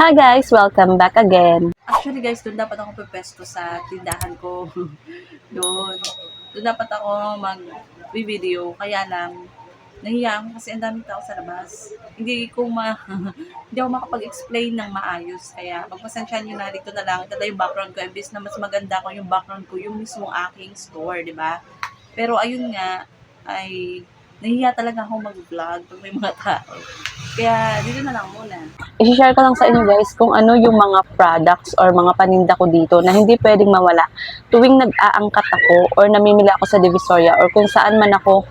Hi guys! Welcome back again. Actually guys, doon dapat ako pepesto sa tindahan ko. doon. Doon dapat ako mag-video. Kaya lang, nahiya kasi ang daming tao sa labas. Hindi ko ma... hindi ako makapag-explain ng maayos. Kaya magpasensyahan nyo na dito na lang. Ito yung background ko. Imbis na mas maganda ko yung background ko, yung mismo aking store, di ba? Pero ayun nga, ay nahiya talaga ako mag-vlog pag may mga tao. Kaya dito na lang muna. I-share ko lang sa inyo guys kung ano yung mga products or mga paninda ko dito na hindi pwedeng mawala tuwing nag-aangkat ako or namimili ako sa Divisoria or kung saan man ako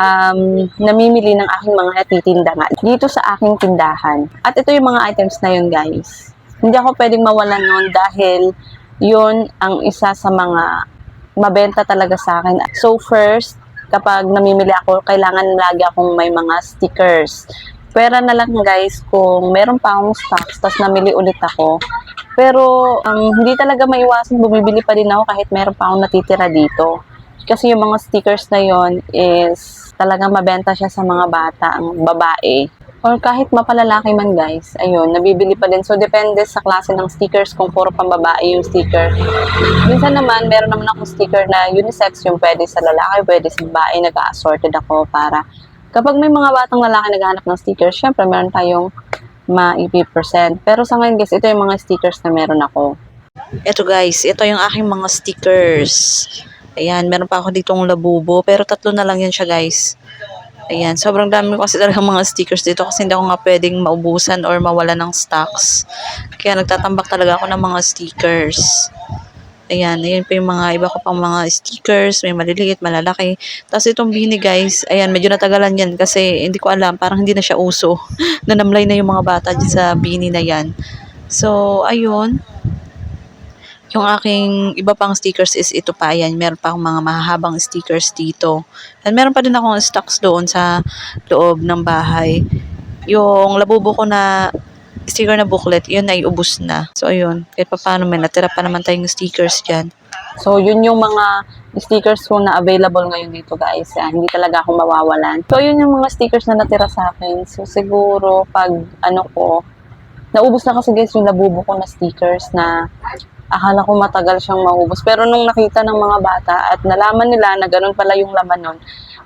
um, namimili ng aking mga natitinda dito sa aking tindahan. At ito yung mga items na yun guys. Hindi ako pwedeng mawala nun dahil yun ang isa sa mga mabenta talaga sa akin. So first, kapag namimili ako, kailangan lagi akong may mga stickers. Pera na lang guys kung meron pa akong stocks, tapos namili ulit ako. Pero um, hindi talaga maiwasan, bumibili pa din ako kahit meron pa akong natitira dito. Kasi yung mga stickers na yon is talagang mabenta siya sa mga bata, ang babae. Or kahit mapalalaki man guys, ayun, nabibili pa din. So, depende sa klase ng stickers kung puro pang babae yung sticker. Minsan naman, meron naman akong sticker na unisex, yung pwede sa lalaki, pwede sa babae, nag-assorted ako para kapag may mga batang lalaki naghahanap ng stickers, syempre meron tayong ma-EP%. Pero sa ngayon guys, ito yung mga stickers na meron ako. Ito guys, ito yung aking mga stickers. Ayan, meron pa ako ditong labubo, pero tatlo na lang yan siya guys. Ayan, sobrang dami ko kasi talaga mga stickers dito kasi hindi ako nga pwedeng maubusan or mawala ng stocks. Kaya nagtatambak talaga ako ng mga stickers. Ayan, ayan pa yung mga iba ko pang mga stickers, may maliliit, malalaki. Tapos itong bini guys, ayan, medyo natagalan yan kasi hindi ko alam, parang hindi na siya uso. Nanamlay na yung mga bata sa bini na yan. So, ayun. Yung aking iba pang stickers is ito pa. Ayan, meron pa akong mga mahahabang stickers dito. And meron pa din akong stocks doon sa loob ng bahay. Yung labubo ko na sticker na booklet, yun ay ubus na. So, ayun. Kahit pa paano, may natira pa naman tayong stickers dyan. So, yun yung mga stickers ko na available ngayon dito guys. Yan, hindi talaga ako mawawalan. So, yun yung mga stickers na natira sa akin. So, siguro pag ano ko, naubos na kasi guys yung labubo ko na stickers na akala ko matagal siyang maubos. Pero nung nakita ng mga bata at nalaman nila na ganun pala yung laman nun,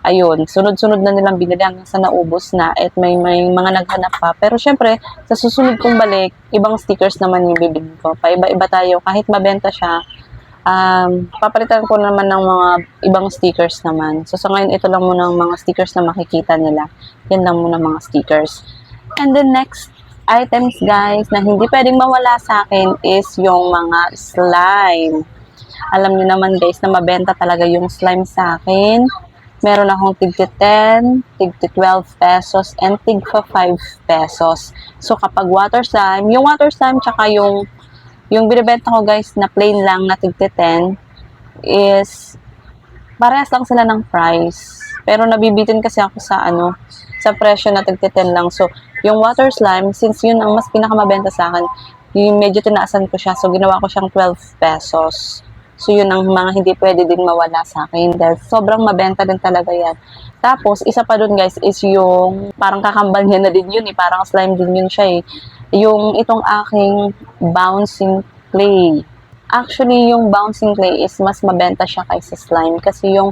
ayun, sunod-sunod na nilang binili hanggang sa naubos na at may, may mga naghanap pa. Pero syempre, sa susunod kong balik, ibang stickers naman yung bibili ko. Paiba-iba tayo. Kahit mabenta siya, um, papalitan ko naman ng mga ibang stickers naman. So sa ngayon, ito lang muna ang mga stickers na makikita nila. Yan lang muna mga stickers. And the next items guys na hindi pwedeng mawala sa akin is yung mga slime. Alam niyo naman guys na mabenta talaga yung slime sa akin. Meron akong tig 10, tig 12 pesos, and tig 5 pesos. So kapag water slime, yung water slime tsaka yung yung binibenta ko guys na plain lang na tig 10 is parehas lang sila ng price. Pero nabibitin kasi ako sa ano, sa presyo na 10 lang. So, yung water slime, since yun ang mas pinakamabenta sa akin, yung medyo tinaasan ko siya. So, ginawa ko siyang 12 pesos. So, yun ang mga hindi pwede din mawala sa akin. Dahil sobrang mabenta din talaga yan. Tapos, isa pa dun guys, is yung parang kakambal niya na din yun eh. Parang slime din yun siya eh. Yung itong aking bouncing clay. Actually, yung bouncing clay is mas mabenta siya kaysa slime. Kasi yung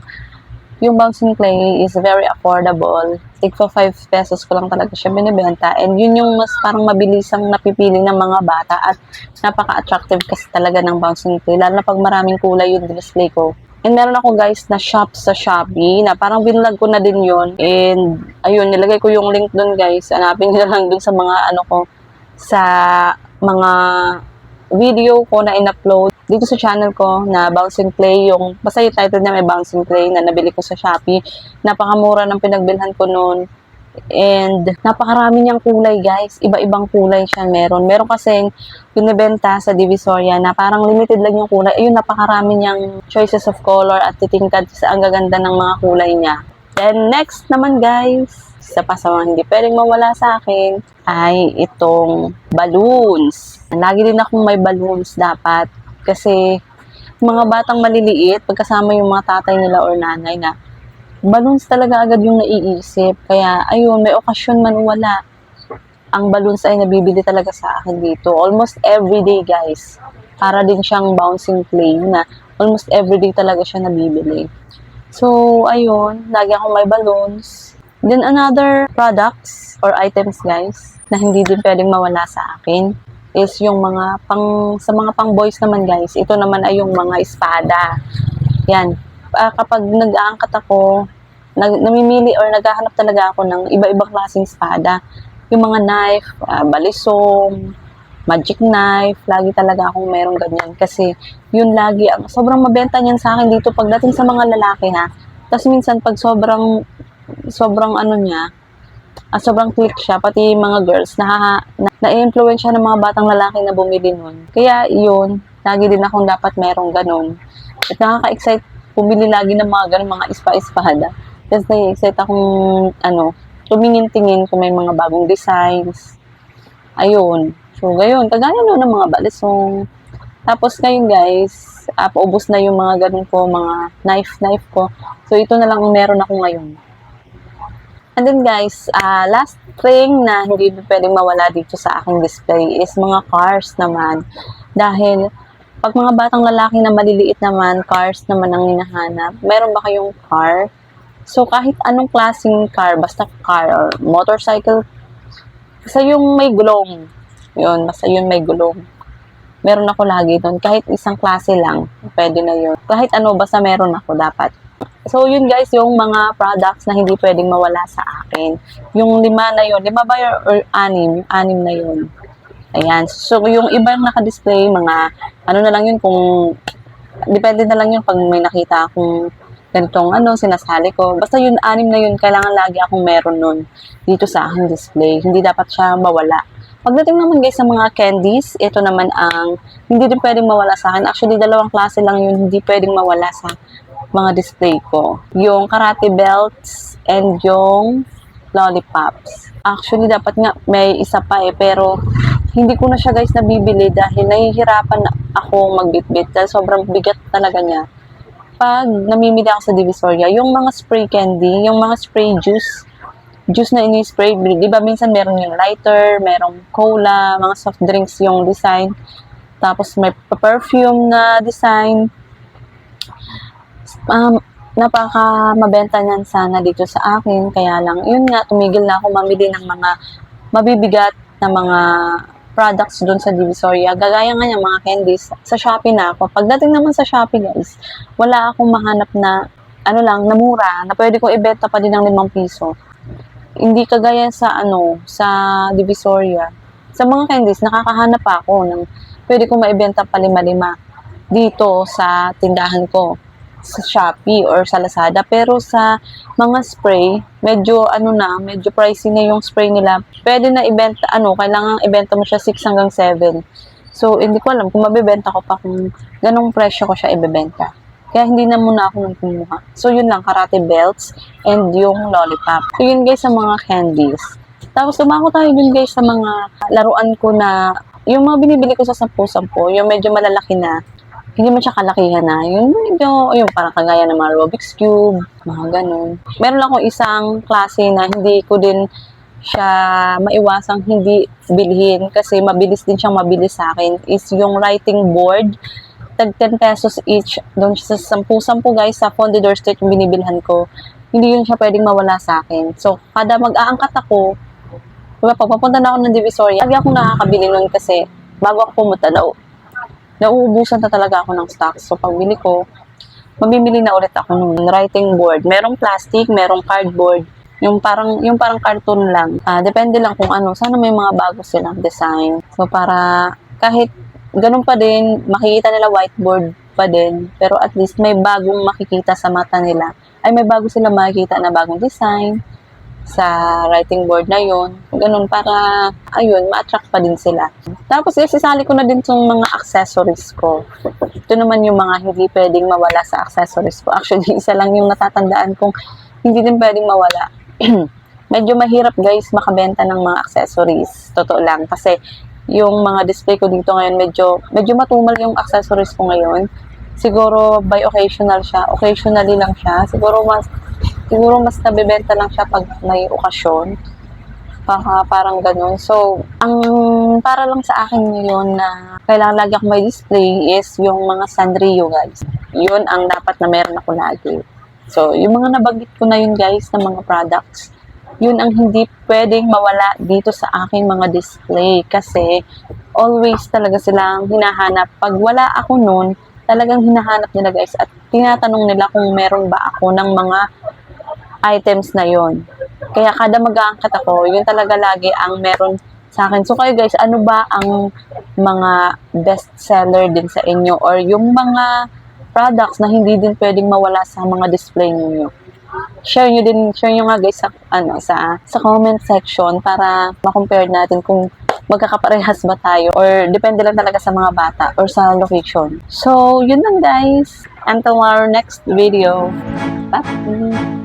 yung bouncing clay is very affordable. Tig for 5 pesos ko lang talaga siya binibenta. And yun yung mas parang mabilisang napipili ng mga bata at napaka-attractive kasi talaga ng bouncing clay. Lalo na pag maraming kulay yung display ko. And meron ako guys na shop sa Shopee na parang binlog ko na din yun. And ayun, nilagay ko yung link dun guys. Hanapin nyo lang dun sa mga ano ko, sa mga video ko na in-upload dito sa channel ko na Bouncing Play, yung, basta yung title niya may Bouncing Play na nabili ko sa Shopee. Napakamura ng pinagbilhan ko noon. And napakarami niyang kulay guys. Iba-ibang kulay siya meron. Meron kasing binibenta sa Divisoria na parang limited lang yung kulay. Ayun, napakarami niyang choices of color at titingkad sa ang gaganda ng mga kulay niya. Then next naman guys, isa pa sa mga hindi pwedeng mawala sa akin ay itong balloons. Lagi din akong may balloons dapat kasi mga batang maliliit, pagkasama yung mga tatay nila or nanay na balloons talaga agad yung naiisip. Kaya, ayun, may okasyon man wala. ang balloons ay nabibili talaga sa akin dito. Almost everyday, guys. Para din siyang bouncing play na almost everyday talaga siya nabibili. So, ayun, lagi akong may balloons. Then, another products or items, guys, na hindi din pwedeng mawala sa akin is yung mga pang, sa mga pang boys naman, guys, ito naman ay yung mga espada. Yan. Ah, kapag nag-aangkat ako, nag, namimili or naghahanap talaga ako ng iba-ibang klaseng espada. Yung mga knife, ah, balisong, magic knife, lagi talaga akong merong ganyan. Kasi, yun lagi, ang sobrang mabenta niyan sa akin dito pagdating sa mga lalaki ha. Tapos minsan pag sobrang, sobrang ano niya, ah, sobrang click siya, pati mga girls, na, na, na-influence siya ng mga batang lalaki na bumili nun. Kaya yun, lagi din akong dapat merong ganun. At nakaka-excite bumili lagi ng mga ganun, mga ispa-espada. Kasi nai-excite akong, ano, tumingin-tingin kung may mga bagong designs. Ayun. So, gayon. Kagaya no ng mga balisong. Tapos ngayon guys, uh, paubos na yung mga ganun ko, mga knife-knife ko. So, ito na lang ang meron ako ngayon. And then guys, ah last thing na hindi pwedeng mawala dito sa aking display is mga cars naman. Dahil pag mga batang lalaki na maliliit naman, cars naman ang hinahanap. Meron ba kayong car? So kahit anong klaseng car, basta car or motorcycle, basta yung may gulong. Yun, basta yun may gulong. Meron ako lagi doon. Kahit isang klase lang, pwede na yun. Kahit ano, basta meron ako dapat. So, yun guys, yung mga products na hindi pwedeng mawala sa akin. Yung lima na yun, lima ba yun or anim? Yung anim na yun. Ayan. So, yung ibang naka-display, mga, ano na lang yun kung, depende na lang yun pag may nakita akong ganitong ano, sinasali ko. Basta yun, anim na yun, kailangan lagi akong meron nun dito sa aking display. Hindi dapat siya mawala. Pagdating naman guys sa mga candies, ito naman ang hindi din pwedeng mawala sa akin. Actually, dalawang klase lang yun, hindi pwedeng mawala sa mga display ko. Yung karate belts and yung lollipops. Actually, dapat nga may isa pa eh, pero hindi ko na siya guys nabibili dahil nahihirapan na ako magbitbit dahil sobrang bigat talaga niya. Pag namimili ako sa Divisoria, yung mga spray candy, yung mga spray juice, juice na ini-spray, di ba minsan meron yung lighter, merong cola, mga soft drinks yung design, tapos may perfume na design, um, napaka mabenta niyan sana dito sa akin. Kaya lang, yun nga, tumigil na ako mamili ng mga mabibigat na mga products doon sa Divisoria. Gagaya nga yung mga candies. Sa Shopee na ako. Pagdating naman sa Shopee, guys, wala akong mahanap na, ano lang, na mura, na pwede kong ibenta pa din ng 5 piso. Hindi kagaya sa, ano, sa Divisoria. Sa mga candies, nakakahanap ako ng pwede kong maibenta pa lima-lima dito sa tindahan ko sa Shopee or sa Lazada. Pero sa mga spray, medyo ano na, medyo pricey na yung spray nila. Pwede na ibenta, ano, kailangan ibenta mo siya 6 hanggang 7. So, hindi ko alam kung mabibenta ko pa kung ganong presyo ko siya ibebenta. Kaya hindi na muna ako nang kumuha. So, yun lang, karate belts and yung lollipop. So, yun guys sa mga candies. Tapos, lumako tayo dun guys sa mga laruan ko na yung mga binibili ko sa 10-10, yung medyo malalaki na, hindi man siya kalakihan na. Yung medyo, yung parang kagaya ng mga Rubik's Cube, mga ganun. Meron lang akong isang klase na hindi ko din siya maiwasang hindi bilhin kasi mabilis din siyang mabilis sa akin. Is yung writing board tag 10 pesos each. Doon sa 10-10 guys sa Fondidor Street yung binibilhan ko. Hindi yun siya pwedeng mawala sa akin. So kada mag-aangkat ako diba, papunta na ako ng Divisoria lagi akong nakakabili nun kasi bago ako pumunta daw nauubusan na talaga ako ng stocks. So, pagbili ko, mamimili na ulit ako ng writing board. Merong plastic, merong cardboard. Yung parang, yung parang cartoon lang. Ah, depende lang kung ano. Sana may mga bago silang design. So, para kahit ganun pa din, makikita nila whiteboard pa din. Pero at least may bagong makikita sa mata nila. Ay, may bago sila makikita na bagong design sa writing board na yon Ganun, para, ayun, ma-attract pa din sila. Tapos, eh, sisali ko na din itong mga accessories ko. Ito naman yung mga hindi pwedeng mawala sa accessories ko. Actually, isa lang yung natatandaan kong hindi din pwedeng mawala. Medyo mahirap guys makabenta ng mga accessories. Totoo lang. Kasi yung mga display ko dito ngayon, medyo, medyo matumal yung accessories ko ngayon. Siguro by occasional siya. Occasionally lang siya. Siguro mas siguro mas nabebenta lang siya pag may okasyon. Baka parang ganun. So, ang para lang sa akin ngayon na kailangan lagi ako may display is yung mga Sanrio guys. Yun ang dapat na meron ako lagi. So, yung mga nabanggit ko na yun guys na mga products, yun ang hindi pwedeng mawala dito sa aking mga display kasi always talaga silang hinahanap. Pag wala ako nun, talagang hinahanap nila guys at tinatanong nila kung meron ba ako ng mga items na yon. Kaya kada mag-aangkat ako, yun talaga lagi ang meron sa akin. So kayo guys, ano ba ang mga best seller din sa inyo or yung mga products na hindi din pwedeng mawala sa mga display niyo? Share nyo din, share nyo nga guys sa, ano, sa, sa comment section para ma-compare natin kung magkakaparehas ba tayo or depende lang talaga sa mga bata or sa location. So, yun lang guys. Until our next video. Bye!